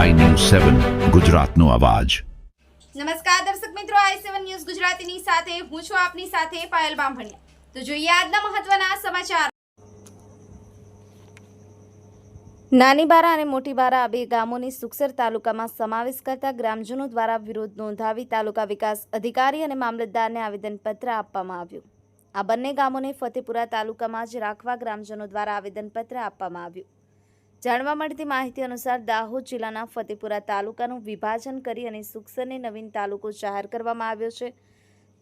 સેવન ગુજરાતનો અવાજ. નમસ્કાર દર્શક મિત્રો આઈ સેવન ન્યૂઝ ગુજરાતીની સાથે હું છું આપની સાથે પાયલ બામભણિયા. તો જોઈએ આજના મહત્વના સમાચાર. નાની બારા અને મોટી બારા આ બે ગામોની સુખસર તાલુકામાં સમાવેશ કરતા ગ્રામજનો દ્વારા વિરોધ નોંધાવી તાલુકા વિકાસ અધિકારી અને મામલતદારને આવેદનપત્ર આપવામાં આવ્યું. આ બંને ગામોને ફતેપુરા તાલુકામાં જ રાખવા ગ્રામજનો દ્વારા આવેદનપત્ર આપવામાં આવ્યું. જાણવા મળતી માહિતી અનુસાર દાહોદ જિલ્લાના ફતેપુરા તાલુકાનું વિભાજન કરી અને સુખસરને નવીન તાલુકો જાહેર કરવામાં આવ્યો છે.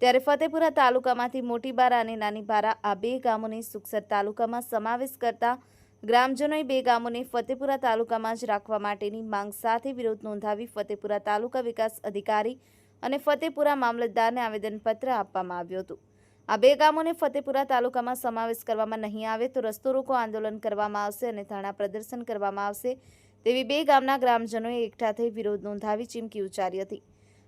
ત્યારે ફતેપુરા તાલુકામાંથી મોટી બારા અને નાની બારા આ બે ગામોને સુખસર તાલુકામાં સમાવેશ કરતા ગ્રામજનોએ બે ગામોને ફતેપુરા તાલુકામાં જ રાખવા માટેની માંગ સાથે વિરોધ નોંધાવી ફતેપુરા તાલુકા વિકાસ અધિકારી અને ફતેપુરા મામલતદારને આવેદનપત્ર આપવામાં આવ્યું હતું. આ બે ગામોને ફતેપુરા તાલુકામાં સમાવેશ કરવામાં નહીં આવે તો રસ્તો રોકો આંદોલન કરવામાં આવશે અને ધરણા પ્રદર્શન કરવામાં આવશે. તેવી બે ગામના ગ્રામજનોએ એકઠા થઈ વિરોધ નોંધાવી ચીમકી ઉચ્ચારી હતી.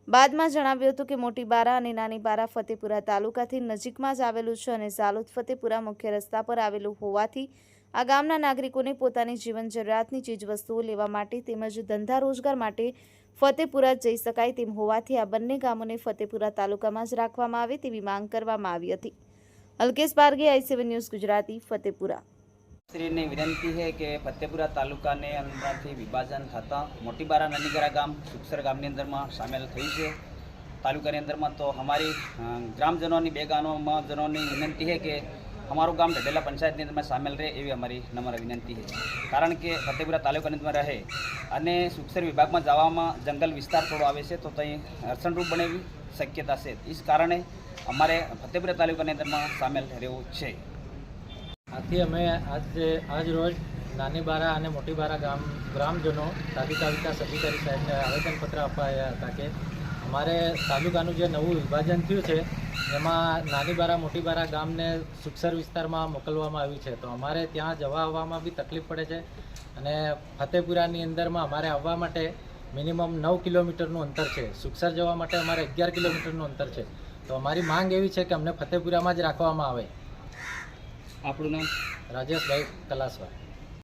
બાદમાં જણાવ્યું હતું કે મોટી બારા અને નાની બારા ફતેપુરા તાલુકાથી નજીકમાં જ આવેલું છે અને ઝાલોદ ફતેપુરા મુખ્ય રસ્તા પર આવેલું હોવાથી આ ગામના નાગરિકોને પોતાની જીવન જરૂરિયાતની ચીજવસ્તુઓ લેવા માટે તેમજ ધંધા રોજગાર માટે ફતેપુરા જઈ શકાય તેમ હોવાથી આ બંને ગામોને ફતેપુરા તાલુકામાં જ રાખવામાં આવે તેવી માંગ કરવામાં આવી હતી. Alkesh Parge I seven news, Gujarati, Fatepura. શ્રીને વિનંતી છે કે ફતેપુરા તાલુકાને અંદરથી વિભાજન થતાં મોટીબારા નનીગરા ગામ, સુખસર ગામની અંદરમાં સામેલ થયું છે. તાલુકાની અંદરમાં તો અમારી ગ્રામજનોની બે ગામોમાં જનોની વિનંતી છે કે અમારું ગામ ઢઢેલા પંચાયતની અંદરમાં સામેલ રહે એવી અમારી નમ્ર વિનંતી છે. કારણ કે ફતેપુરા તાલુકાની અંદર રહે અને સુખસર વિભાગમાં જવામાં જંગલ વિસ્તાર થોડો આવે છે, તો ત્યાં અડચણરૂપ બને એવી શક્યતા છે. એ કારણે અમારે ફતેપુરા તાલુકાની અંદરમાં સામેલ રહેવું છે. આથી અમે આજે આજ રોજ નાની બારા અને મોટી બારા ગામ, ગ્રામજનો તાલુકા વિકાસ અધિકારી સાહેબને આવેદનપત્ર અપાયા હતા કે અમારે તાલુકાનું જે નવું વિભાજન થયું છે એમાં નાની બારા મોટી બારા ગામને સુખસર વિસ્તારમાં મોકલવામાં આવ્યું છે. તો અમારે ત્યાં જવા આવવામાં બી તકલીફ પડે છે અને ફતેપુરાની અંદરમાં અમારે આવવા માટે મિનિમમ નવ કિલોમીટરનું અંતર છે. સુખસર જવા માટે અમારે અગિયાર કિલોમીટરનું અંતર છે. તો અમારી માંગ એવી છે કે અમને ફતેપુરામાં જ રાખવામાં આવે. આપણું નામ? રાજેશભાઈ કલાસવા.